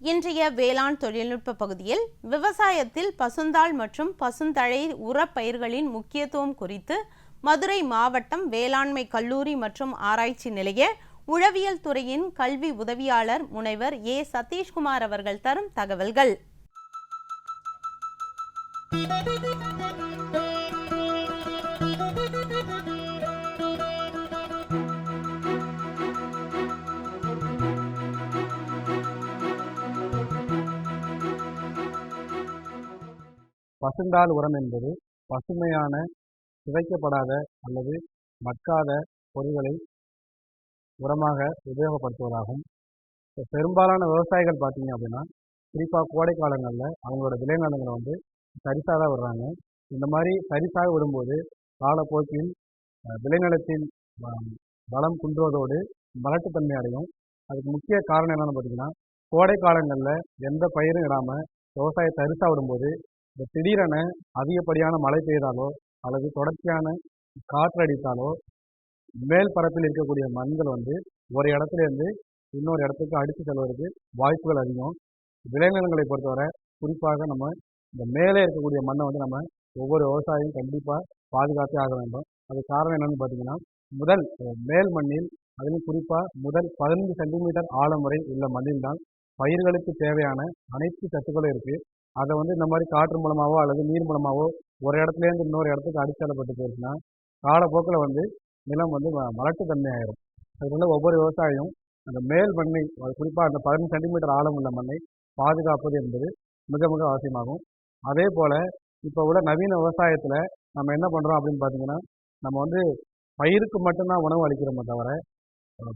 இன்றைய வேளாண் தொழில்நுட்ப பகுதியில் விவசாயத்தில் பசுந்தாள் மற்றும் பசுந்தழை உரப்பயிர்களின் முக்கியத்துவம் குறித்து மதுரை மாவட்டம் வேளாண்மை கல்லூரி மற்றும் ஆராய்ச்சி நிலைய உழவியல் துறையின் கல்வி உதவியாளர் முனைவர் ஏ. சதீஷ்குமார் அவர்கள் தரும் தகவல்கள். பசுந்தாள் உரம் என்பது பசுமையான சிதைக்கப்படாத அல்லது மட்காத பொருள்களை உரமாக உபயோகப்படுத்துவதாகும். இப்போ பெரும்பாலான விவசாயிகள் பார்த்தீங்க அப்படின்னா குறிப்பாக கோடை காலங்களில் அவங்களோட விளைநிலங்களை வந்து சரிசாக தான் விடுறாங்க. இந்த மாதிரி சரிசாக விடும்போது காலப்போக்கில் விளைநிலத்தின் பலம் குன்றுவதோடு மலட்டுத்தன்மை அடையும். அதுக்கு முக்கிய காரணம் என்னென்னு பார்த்தீங்கன்னா கோடை காலங்களில் எந்த பயிரும் இடாமல் விவசாய தரிசாக விடும்போது இந்த திடீரென அதிகப்படியான மழை பெய்தாலோ அல்லது தொடர்ச்சியான காற்று அடித்தாலோ மேல் பரப்பில் இருக்கக்கூடிய மண்கள் வந்து ஒரு இடத்துல இருந்து இன்னொரு இடத்துக்கு அடித்து செல்வதற்கு வாய்ப்புகள் அதிகம். விளைநிலங்களை பொறுத்தவரை குறிப்பாக நம்ம இந்த மேலே இருக்கக்கூடிய மண்ணை வந்து நம்ம ஒவ்வொரு விவசாயியும் கண்டிப்பாக பாதுகாத்தே ஆக வேண்டும். அது காரணம் என்னன்னு பார்த்தீங்கன்னா முதல் மேல் மண்ணில் அதிலும் குறிப்பாக முதல் பதினைந்து சென்டிமீட்டர் ஆழம் வரை உள்ள மண்ணில் தான் பயிர்களுக்கு தேவையான அனைத்து சத்துக்களும் இருக்குது அதை வந்து இந்த மாதிரி காற்று மூலமாகவோ அல்லது நீர் மூலமாகவோ ஒரு இடத்துலேருந்து இன்னொரு இடத்துக்கு அடித்தளப்பட்டு போயிருச்சுன்னா காலப்போக்கில் வந்து நிலம் வந்து ம- மலட்டுத்தன்மை ஆயிரும் அதனால ஒவ்வொரு விவசாயியும் அந்த மேல் மண்ணை குறிப்பாக அந்த பதினஞ்சு சென்டிமீட்டர் ஆழம் உள்ள மண்ணை பாதுகாப்பது என்பது மிக மிக அவசியமாகும். அதே போல் இப்போ உள்ள நவீன விவசாயத்தில் நம்ம என்ன பண்ணுறோம் அப்படின்னு பார்த்தீங்கன்னா நம்ம வந்து பயிருக்கு மட்டும்தான் உணவு அளிக்கிறோமே தவிர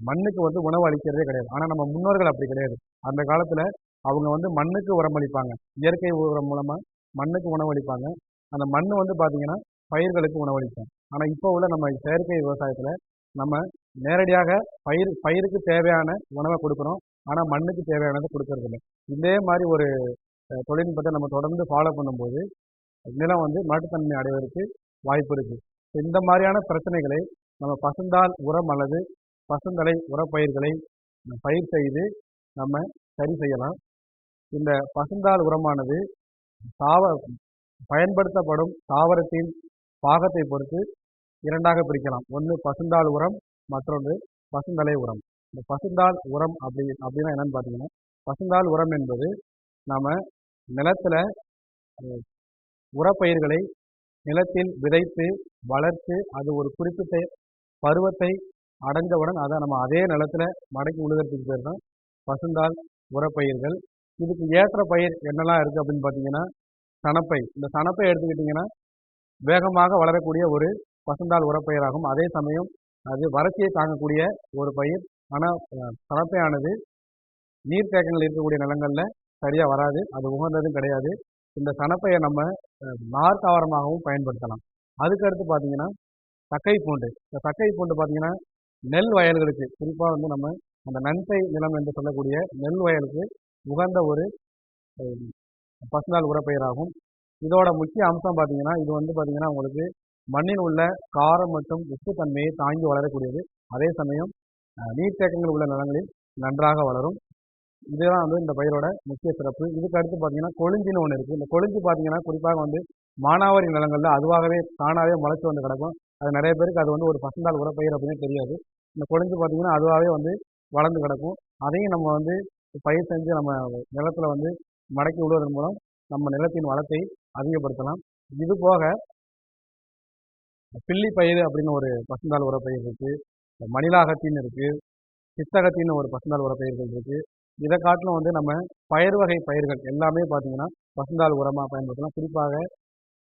மண்ணுக்கு வந்து உணவு அளிக்கிறதே கிடையாது. ஆனால் நம்ம முன்னோர்கள் அப்படி கிடையாது. அந்த காலத்தில் அவங்க வந்து மண்ணுக்கு உரமளிப்பாங்க இயற்கை உரம் மூலமாக மண்ணுக்கு உணவளிப்பாங்க அந்த மண் வந்து பார்த்தீங்கன்னா பயிர்களுக்கு உணவளிக்கும் ஆனால் இப்போ உள்ள நம்ம செயற்கை விவசாயத்தில் நம்ம நேரடியாக பயிர் பயிருக்கு தேவையான உணவை கொடுக்குறோம். ஆனால் மண்ணுக்கு தேவையானதை கொடுக்கறதில்ல இதே மாதிரி ஒரு தொழில்நுட்பத்தை நம்ம தொடர்ந்து ஃபாலோ பண்ணும்போது நிலம் வந்து மாட்டுத்தன்மை அடைவதற்கு வாய்ப்பு இருக்குது இந்த மாதிரியான பிரச்சனைகளை நம்ம பசுந்தால் உரம் அல்லது பசுந்தலை உரப்பயிர்களை பயிர் செய்து நம்ம சரி செய்யலாம். இந்த பசுந்தாள் உரமானது தாவ பயன்படுத்தப்படும் தாவரத்தின் பாகத்தை பொறுத்து இரண்டாக பிரிக்கலாம். ஒன்று பசுந்தாள் உரம் மற்றொன்று பசுந்தலை உரம். இந்த பசுந்தாள் உரம் அப்படி அப்படின்னா என்னன்னு பார்த்தீங்கன்னா பசுந்தாள் உரம் என்பது நம்ம நிலத்தில் உரப்பயிர்களை நிலத்தில் விதைத்து வளர்த்து அது ஒரு குறிப்பிட்ட பருவத்தை அடைந்தவுடன் அதை நம்ம அதே நிலத்தில் மடக்கி உழுகிறதுக்கு பேர் தான் பசுந்தாள் உரப்பயிர்கள். இதுக்கு ஏற்ற பயிர் என்னெல்லாம் இருக்குது அப்படின்னு பார்த்தீங்கன்னா சணப்பை இந்த சணப்பை எடுத்துக்கிட்டிங்கன்னா வேகமாக வளரக்கூடிய ஒரு பசுந்தாள் உரப்பயிராகும். அதே சமயம் அது வறட்சியை தாங்கக்கூடிய ஒரு பயிர். ஆனால் சணப்பையானது நீர்த்தேக்கங்கள் இருக்கக்கூடிய நிலங்களில் சரியாக வராது. அது உகந்ததும் கிடையாது. இந்த சணப்பையை நம்ம அஹ், பயன்படுத்தலாம். அதுக்கடுத்து பார்த்தீங்கன்னா தக்கை பூண்டு. இந்த தக்கை பூண்டு பார்த்தீங்கன்னா நெல் வயல்களுக்கு குறிப்பாக வந்து நம்ம அந்த நன்சை நிலம் என்று சொல்லக்கூடிய நெல் வயலுக்கு உகந்த ஒரு அஹ், பசுந்தாள் உரப்பயிராகும். இதோட முக்கிய அம்சம் பார்த்தீங்கன்னா இது வந்து பார்த்தீங்கன்னா உங்களுக்கு மண்ணில் உள்ள காரம் மற்றும் உப்புத்தன்மையை தாங்கி வளரக்கூடியது. அதே சமயம் நீர்த்தேக்கங்கள் உள்ள நிலங்களில் நன்றாக வளரும். இதுதான் வந்து இந்த பயிரோட முக்கிய சிறப்பு. இதுக்கு அடுத்து பார்த்தீங்கன்னா கொழுஞ்சின்னு ஒன்று இருக்குது இந்த கொழுஞ்சி பார்த்தீங்கன்னா குறிப்பாக வந்து மானாவாரி நிலங்களில் அதுவாகவே தானாகவே முளைச்சி வந்து கிடக்கும். அது நிறைய பேருக்கு அது வந்து ஒரு பசுந்தாள் உரப்பயிர் அப்படின்னு தெரியாது. இந்த கொழுஞ்சி பார்த்தீங்கன்னா அதுவாகவே வந்து வளர்ந்து கிடக்கும். அதையும் நம்ம வந்து பயிர் செஞ்சு நம்ம நிலத்தில் வந்து மடக்கி விடுவதன் மூலம் நம்ம நிலத்தின் வளத்தை அதிகப்படுத்தலாம். இது போக பில்லி பயிர் அப்படின்னு ஒரு பசுந்தாள் உரப்பயிர் இருக்குது மணிலாகத்தின் இருக்குது சித்தகத்தின்னு ஒரு பசுந்தாள் உரப்பயிர்கள் இருக்குது இதை காட்டிலும் வந்து நம்ம பயிர் வகை பயிர்கள் எல்லாமே பார்த்தீங்கன்னா பசுந்தாள் உரமாக பயன்படுத்தலாம். குறிப்பாக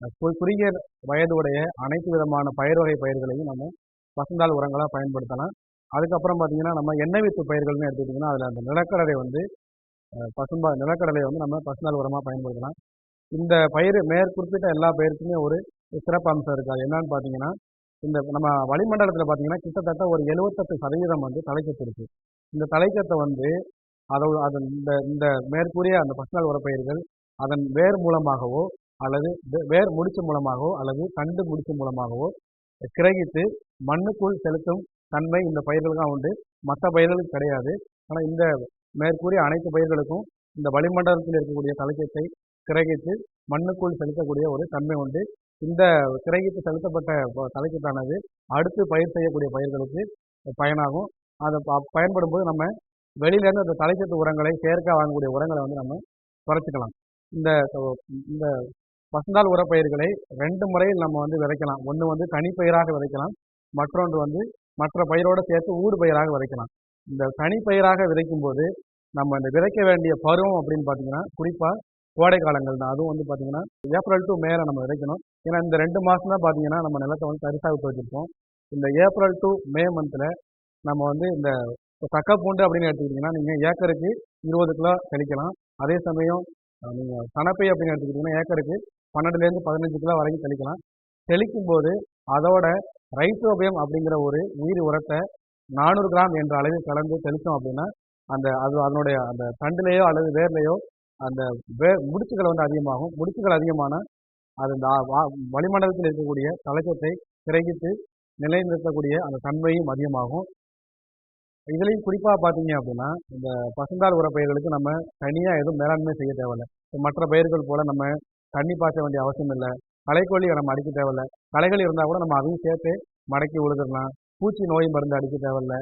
குறுகிய வயது குறுகிய வயதுடைய அனைத்து விதமான பயிர் வகை பயிர்களையும் நம்ம பசுந்தாள் உரங்களாக பயன்படுத்தலாம். அதுக்கப்புறம் பார்த்தீங்கன்னா நம்ம எண்ணெய் வித்து பயிர்கள்னு எடுத்துக்கிட்டிங்கன்னா அதில் அந்த நிலக்கடலை வந்து பசும்பா நிலக்கடலையை வந்து நம்ம பசுநாள் உரமாக பயன்படுத்தலாம். இந்த பயிர் மேற்குறிப்பிட்ட எல்லா பயிருக்குமே ஒரு சிறப்பு அம்சம் இருக்குது அது என்னன்னு பார்த்தீங்கன்னா இந்த நம்ம வளிமண்டலத்தில் பார்த்தீங்கன்னா கிட்டத்தட்ட ஒரு எழுபத்தெட்டு சதவீதம் வந்து தலைச்சத்து இருக்குது இந்த தலைக்கத்தை வந்து அதை அதன் இந்த இந்த மேற்கூறிய அந்த பசுநாள் உரப்பயிர்கள் அதன் வேர் மூலமாகவோ அல்லது வேர் முடிச்சு மூலமாகவோ அல்லது தண்டு முடிச்சு மூலமாகவோ கிரகித்து மண்ணுக்குள் செலுத்தும் தன்மை இந்த பயிர்களுக்கு உண்டு. மற்ற பயிர்களுக்கு கிடையாது. ஆனால் இந்த மேற்கூறிய அனைத்து பயிர்களுக்கும் இந்த வளிமண்டலத்தில் இருக்கக்கூடிய தலைச்சத்தை கிரகித்து மண்ணுக்குள் செலுத்தக்கூடிய ஒரு தன்மை உண்டு. இந்த கிரகித்து செலுத்தப்பட்ட ப- தலைச்சத்தானது அடுத்து பயிர் செய்யக்கூடிய பயிர்களுக்கு பயனாகும். அதை பயன்படும்போது பயன்படும் போது நம்ம வெளியிலேருந்து அந்த தலைச்சத்து உரங்களை செயற்கை வாங்கக்கூடிய உரங்களை வந்து நம்ம குறைச்சிக்கலாம். இந்த இந்த பசுந்தாள் உரப்பயிர்களை ரெண்டு முறையில் நம்ம வந்து விதைக்கலாம். ஒன்று வந்து தனிப்பயிராக விதைக்கலாம். மற்றொன்று வந்து மற்ற பயிரோடு சேர்த்து ஊடு பயிராக விதைக்கலாம். இந்த தனிப்பயிராக விதைக்கும் போது நம்ம இந்த விதைக்க வேண்டிய பருவம் அப்படின்னு பார்த்தீங்கன்னா குறிப்பாக கோடை காலங்கள் தான். அதுவும் வந்து பார்த்தீங்கன்னா ஏப்ரல் டு மேல நம்ம விதைக்கணும். ஏன்னா இந்த ரெண்டு மாதம் தான் பார்த்தீங்கன்னா நம்ம நிலத்தை வந்து தரிசாக விட்டு வச்சிருப்போம் இந்த ஏப்ரல் டு மே மந்தில் நம்ம வந்து இந்த இப்போ தக்கப்பூண்டு அப்படின்னு எடுத்துக்கிட்டிங்கன்னா நீங்கள் ஏக்கருக்கு இருபது கிலோ தெளிக்கலாம். அதே சமயம் நீங்கள் சனப்பை அப்படின்னு எடுத்துக்கிட்டிங்கன்னா ஏக்கருக்கு பன்னெண்டுலேருந்து பதினஞ்சு கிலோ வரைக்கும் தெளிக்கலாம். தெளிக்கும் போது அதோட ரைசோபியம் அப்படிங்கிற ஒரு உயிர் உரத்தை நானூறு கிராம் என்ற அளவில் கலந்து தெளித்தோம் அப்படின்னா அந்த அது அதனுடைய அந்த தண்டுலேயோ அல்லது வேர்லையோ அந்த வே முடிச்சுகள் வந்து அதிகமாகும். முடிச்சுகள் அதிகமான அது இந்த வளிமண்டலத்தில் இருக்கக்கூடிய தலைச்சத்தை கிரகித்து நிலைநிறுத்தக்கூடிய அந்த தன்மையும் அதிகமாகும். இதுலேயும் குறிப்பாக பார்த்தீங்க அப்படின்னா இந்த பசுந்தாள் உர பயிர்களுக்கு நம்ம தனியாக எதுவும் மேலாண்மை செய்ய தேவையில்லை. மற்ற பயிர்கள் போல் நம்ம தண்ணி பாய்ச்ச வேண்டிய அவசியம் இல்லை. களைக்கொல்லியை நம்ம அடிக்க தேவையில்லை. களைகள் இருந்தால் கூட நம்ம அதையும் சேர்த்து மடக்கி உழுதுடலாம். பூச்சி நோய் மருந்து அடிக்க தேவையில்ல.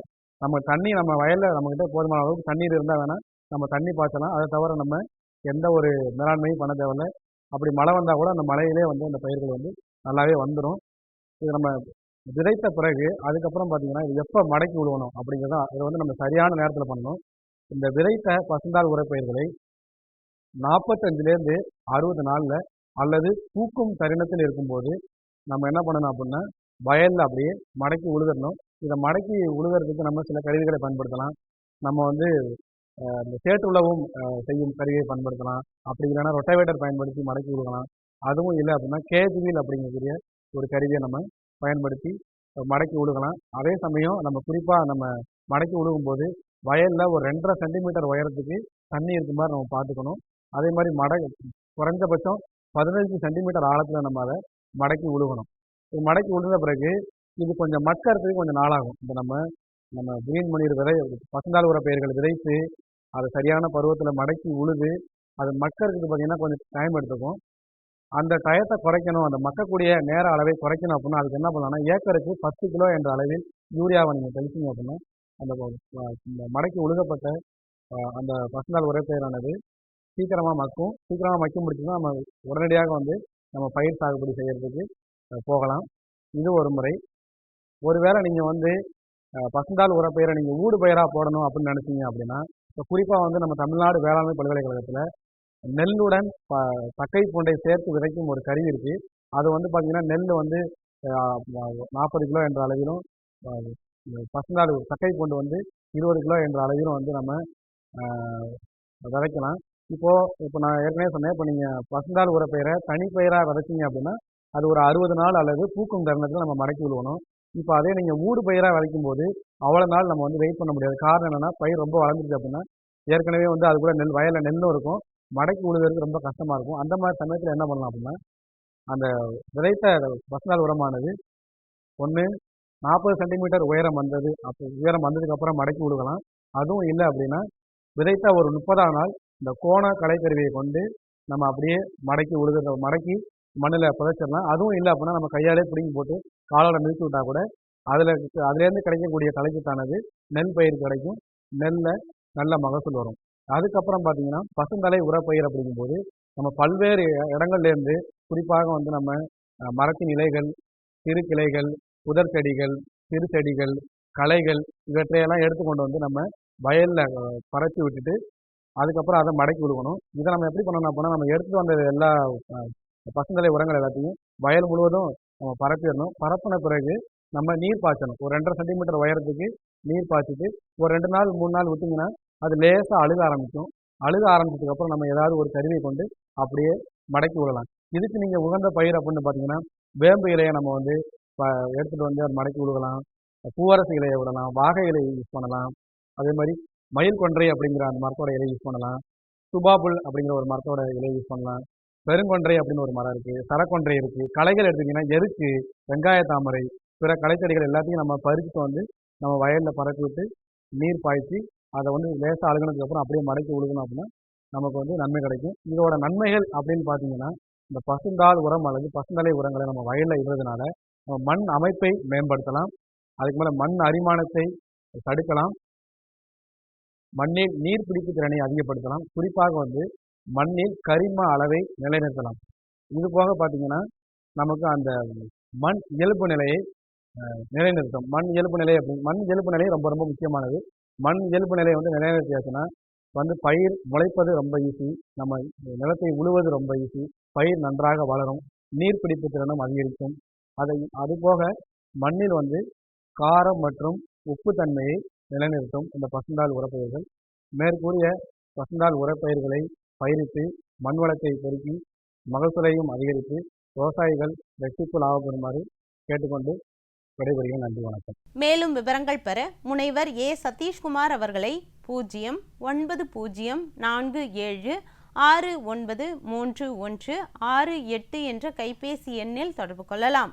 நம்ம தண்ணி நம்ம வயலில் நம்மக்கிட்ட போதுமான அளவுக்கு தண்ணீர் இருந்தால் வேணால் நம்ம தண்ணி பாய்ச்சலாம். அதை தவிர நம்ம எந்த ஒரு மேலாண்மையும் பண்ண தேவையில்லை. அப்படி மழை வந்தால் கூட அந்த மழையிலே வந்து அந்த பயிர்கள் வந்து நல்லாவே வந்துடும் இது நம்ம விதைத்த பிறகு அதுக்கப்புறம் பார்த்தீங்கன்னா இது எப்போ மடக்கி விழுவணும் அப்படிங்கிறத இதை வந்து நம்ம சரியான நேரத்தில் பண்ணணும். இந்த விதைத்த பசுந்தாள் உரப்பயிர்களை நாற்பத்தஞ்சிலேருந்து அறுபது நாளில் அல்லது பூக்கும் தருணத்தில் இருக்கும்போது நம்ம என்ன பண்ணணும் அப்படின்னா வயலில் அப்படியே மடக்கி உழுதரணும். இதை மடக்கி உழுதுறதுக்கு நம்ம சில கருவிகளை பயன்படுத்தலாம். நம்ம வந்து இந்த சேற்று உழவும் செய்யும் கருவியை பயன்படுத்தலாம். அப்படி இல்லைன்னா ரொட்டவேட்டர் பயன்படுத்தி மடக்கி விழுகலாம் அதுவும் இல்லை அப்படின்னா கேஜ்வீல் அப்படிங்கக்கூடிய ஒரு கருவியை நம்ம பயன்படுத்தி மடக்கி விழுகலாம் அதே சமயம் நம்ம குறிப்பாக நம்ம மடக்கி விழுகும்போது வயலில் ஒரு ரெண்டரை சென்டிமீட்டர் உயரத்துக்கு தண்ணி இருக்க மாதிரி நம்ம பார்த்துக்கணும். அதே மாதிரி மட குறைஞ்சபட்சம் பதினஞ்சு சென்டிமீட்டர் ஆழத்தில் நம்ம அதை மடக்கி உழுகணும். இது மடக்கி உழுந்த பிறகு இது கொஞ்சம் மக்கறதுக்கு கொஞ்சம் நாளாகும். இப்போ நம்ம நம்ம கிரீன் மணிர் விதை பசங்கால் உர பயிர்களை விதைத்து அதை சரியான பருவத்தில் மடக்கி உழுது அது மக்கறதுக்கு பார்த்தீங்கன்னா கொஞ்சம் டைம் எடுத்துக்கும். அந்த டயத்தை குறைக்கணும். அந்த மக்கக்கூடிய நேர அளவை குறைக்கணும் அப்படின்னா அதுக்கு என்ன பண்ணலாம்னா ஏக்கருக்கு பத்து கிலோ என்ற அளவில் யூரியாவை நீங்கள் தெளிச்சிங்க அப்படின்னா அந்த இந்த மடக்கி உழுகப்பட்ட அந்த பசங்கால் உரைப்பயிரானது சீக்கிரமாக மக்கும். சீக்கிரமாக மக்கி முடிச்சுன்னா நம்ம உடனடியாக வந்து நம்ம பயிர் சாகுபடி செய்கிறதுக்கு போகலாம். இது ஒரு முறை. ஒருவேளை நீங்கள் வந்து அஹ், பசுந்தாள் உரப்பயிரை நீங்கள் ஊடு பயிராக போடணும் அப்படின்னு நினச்சிங்க அப்படின்னா இப்போ குறிப்பாக வந்து நம்ம தமிழ்நாடு வேளாண்மை பல்கலைக்கழகத்தில் நெல்லுடன் ப தக்கை பூண்டை சேர்த்து விதைக்கும் ஒரு கருவி இருக்குது அது வந்து பார்த்திங்கன்னா நெல் வந்து நாற்பது கிலோ என்ற அளவிலும் இந்த பசுந்தாள் தக்கை பூண்டு வந்து இருபது கிலோ என்ற அளவிலும் வந்து நம்ம விதைக்கலாம். இப்போது இப்போ நான் ஏற்கனவே சொன்னேன் இப்போ நீங்கள் பசுந்தாள் உரப்பயிரை தனிப்பயிராக விதைச்சிங்க அப்படின்னா அது ஒரு அறுபது நாள் அல்லது பூக்கும் தருணத்தில் நம்ம மடக்கி விழுவணும் இப்போ அதே நீங்கள் ஊடு பயிராக விதைக்கும் போது அவ்வளோ நாள் நம்ம வந்து வெயிட் பண்ண முடியாது. காரணம் என்னென்னா பயிர் ரொம்ப வளர்ந்துருச்சு அப்படின்னா ஏற்கனவே வந்து அது கூட நெல் வயலில் நெல்லும் இருக்கும். மடக்கி உழுதுறதுக்கு ரொம்ப கஷ்டமாக இருக்கும். அந்த மாதிரி சமயத்தில் என்ன பண்ணலாம் அப்படின்னா அந்த விதைத்த பசுந்தாள் உரமானது ஒன்று நாற்பது சென்டிமீட்டர் உயரம் வந்தது. அப்போ உயரம் வந்ததுக்கப்புறம் மடக்கி விழுகலாம் அதுவும் இல்லை அப்படின்னா விதைத்த ஒரு முப்பதாம் நாள் இந்த கோண கலைக்கருவியை கொண்டு நம்ம அப்படியே மடக்கி உழுதுற மடக்கி மண்ணில் புதைச்சிடலாம். அதுவும் இல்லை அப்படின்னா நம்ம கையாலே பிடிங்கி போட்டு காலால் மிதித்து விட்டால் கூட அதில் அதுலேருந்து கிடைக்கக்கூடிய தலைச்சத்தானது நெல் பயிர் கிடைக்கும். நெல்ல நல்ல மகசூல் வரும். அதுக்கப்புறம் பார்த்தீங்கன்னா பசுந்தலை உரப்பயிர் அப்படிங்கும்போது நம்ம பல்வேறு இடங்கள்லேருந்து குறிப்பாக வந்து நம்ம மரத்தின் இலைகள் சிறு கிளைகள் புதர் செடிகள் சிறு செடிகள் களைகள் இவற்றையெல்லாம் எடுத்துக்கொண்டு வந்து நம்ம வயலில் பறச்சு விட்டுட்டு அதுக்கப்புறம் அதை மடக்கி விடுக்கணும். இதை நம்ம எப்படி பண்ணணும் அப்படின்னா நம்ம எடுத்துட்டு வந்த எல்லா பசுந்தலை உரங்கள் எல்லாத்தையும் வயல் முழுவதும் நம்ம பரப்பிடணும். பரப்பின பிறகு நம்ம நீர் பாய்ச்சணும். ஒரு ரெண்டரை சென்டிமீட்டர் உயரத்துக்கு நீர் பாய்ச்சிட்டு ஒரு ரெண்டு நாள் மூணு நாள் விட்டிங்கன்னா அது லேசாக அழுக ஆரம்பிக்கும். அழுக ஆரம்பிச்சதுக்கப்புறம் நம்ம ஏதாவது ஒரு கருவியை கொண்டு அப்படியே மடக்கி விடலாம். இதுக்கு நீங்கள் உகந்த பயிர் அப்படின்னு பார்த்தீங்கன்னா வேம்பு இலையை நம்ம வந்து ப எடுத்துகிட்டு வந்து அது மடக்கி விழுகலாம் பூவரசு இலையை விடலாம். வாகை இலையை யூஸ் பண்ணலாம். அதே மாதிரி மயில் கொன்றை அப்படிங்கிற அந்த மரத்தோட இலை யூஸ் பண்ணலாம். சுபாபுல் அப்படிங்கிற ஒரு மரத்தோட இலையை யூஸ் பண்ணலாம். பெருங்கொன்றை அப்படின்னு ஒரு மரம் இருக்குது சரக்கொன்றை இருக்குது களைகள் எடுத்தீங்கன்னா எருக்கு வெங்காய தாமரை பிற களைச்செடிகள் எல்லாத்தையும் நம்ம பறிச்சுட்டு வந்து நம்ம வயலில் பறக்க விட்டு நீர் பாய்ச்சி அதை வந்து லேசாக அழுகுனதுக்கப்புறம் அப்படியே மடக்கி விழுகணும் அப்படின்னா நமக்கு வந்து நன்மை கிடைக்கும். இதோட நன்மைகள் அப்படின்னு பார்த்தீங்கன்னா இந்த பசுந்தாள் உரம் அல்லது பசுந்தலை உரங்களை நம்ம வயலில் இடுறதுனால நம்ம மண் அமைப்பை மேம்படுத்தலாம். அதுக்கு மேலே மண் அரிமானத்தை தடுக்கலாம். மண்ணில் நீர் பிடிப்பு திறனை அதிகப்படுத்தலாம். குறிப்பாக வந்து மண்ணில் கரிம அளவை நிலைநிறுத்தலாம். இது போக பார்த்தீங்கன்னா நமக்கு அந்த மண் இயல்பு நிலையை நிலைநிறுத்தும். மண் இயல்பு நிலை அப்படி மண் இயல்பு நிலை ரொம்ப ரொம்ப முக்கியமானது. மண் இயல்பு நிலையை வந்து நிலைநிறுத்தியாச்சுன்னா வந்து பயிர் முளைப்பது ரொம்ப ஈஸி நம்ம நிலத்தை உழுவது ரொம்ப ஈஸி பயிர் நன்றாக வளரும். நீர் பிடிப்பு திறனும் அதிகரிக்கும். அதை அதுபோக மண்ணில் வந்து காரம் மற்றும் உப்பு தன்மையை நிலைநிறுத்தும் இந்த பசுந்தாள் உரப்பயிர்கள். மேற்கூறிய பசுந்தாள் உரப்பயிர்களை பயிரிட்டு மண் வளத்தை பெருக்கி மகசூலையும் அதிகரித்து விவசாயிகள் வெற்றிக்கு லாபம் பெறுமாறு கேட்டுக்கொண்டு விடைபெறுகிறேன். நன்றி வணக்கம். மேலும் விவரங்கள் பெற முனைவர் ஏ. சதீஷ்குமார் அவர்களை பூஜ்ஜியம் ஒன்பது பூஜ்ஜியம் நான்கு ஏழு ஆறு ஒன்பது மூன்று ஒன்று ஆறு எட்டு என்ற கைபேசி எண்ணில் தொடர்பு கொள்ளலாம்.